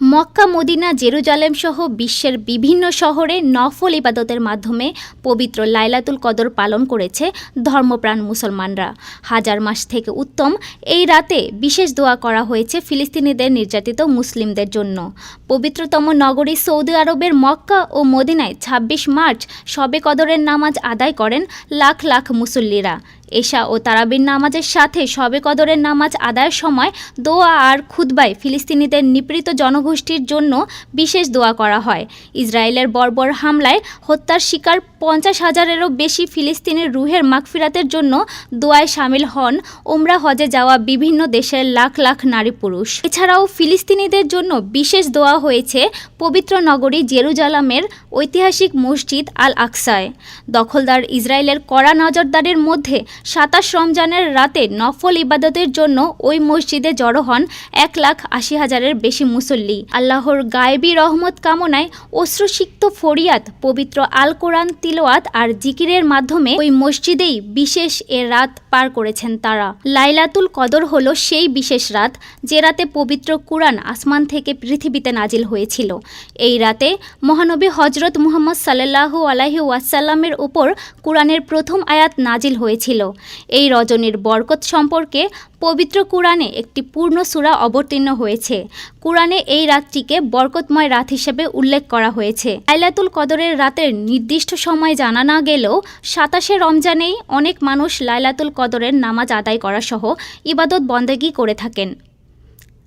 Mecca, Medina, Jerusalem সহ বিশ্বের বিভিন্ন শহরে নফল ইবাদতের মাধ্যমে পবিত্র লাইলাতুল কদর পালন করেছে ধর্মপ্রাণ মুসলমানরা। হাজার মাস থেকে উত্তম এই রাতে বিশেষ দোয়া করা হয়েছে ফিলিস্তিনিদের নির্যাতিত মুসলিমদের জন্য। পবিত্রতম নগরী সৌদি আরবের মক্কা ও মদিনায় ২৬ মার্চ শবে কদরের নামাজ আদায় করেন লাখ লাখ মুসল্লিরা। এশা ও তারাবির নামাজের সাথে শবে কদরের নামাজ আদায়ের সময় দোয়া আর খুতবায় ফিলিস্তিনিদের নিপীড়িত জনগোষ্ঠীর জন্য বিশেষ দোয়া করা হয়। ইসরায়েলের বর্বর হামলায় হত্যার শিকার পঞ্চাশ হাজারেরও বেশি ফিলিস্তিনের রুহের মাগফিরাতের জন্য দোয়ায় সামিল হন ওমরা হজে যাওয়া বিভিন্ন দেশের লাখ লাখ নারী পুরুষ। এছাড়াও ফিলিস্তিনিদের জন্য বিশেষ দোয়া হয়েছে পবিত্র নগরী জেরুজালামের ঐতিহাসিক মসজিদ আল আকসায়। দখলদার ইসরায়েলের কড়া নজরদারির মধ্যে সাতাশ রমজানের রাতে নফল ইবাদতের জন্য ওই মসজিদে জড়ো হন এক লাখ আশি হাজারের বেশি মুসল্লি। আল্লাহর গায়েবী রহমত কামনায় অশ্রুসিক্ত ফরিয়াদ, পবিত্র আল কোরআন তিলোয়াত আর জিকিরের মাধ্যমে ওই মসজিদেই বিশেষ এ রাত পার করেছেন তারা। লাইলাতুল কদর হল সেই বিশেষ রাত যে রাতে পবিত্র কুরআন আসমান থেকে পৃথিবীতে নাজিল হয়েছিল। এই রাতে মহানবী হজরত মুহাম্মদ সাল্লাল্লাহু আলাহি ওয়াসাল্লামের উপর কুরআনের প্রথম আয়াত নাজিল হয়েছিল। এই রজনীর বরকত সম্পর্কে পবিত্র কুরআনে একটি পূর্ণ সূরা অবতীর্ণ হয়েছে। কুরআনে এই রাতটিকে বরকতময় রাত হিসেবে উল্লেখ করা হয়েছে। আইলাতুল কদরের রাতের নির্দিষ্ট সময় জানা না গেলেও সাতাশে রমজানেই অনেক মানুষ লাইলাতুল কদরের নামাজ আদায় করা সহ ইবাদত বন্দেগি করে থাকেন।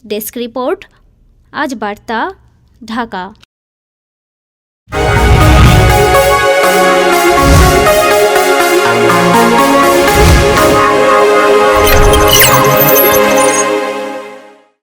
ডেস্ক রিপোর্ট, আজ বার্তা, ঢাকা।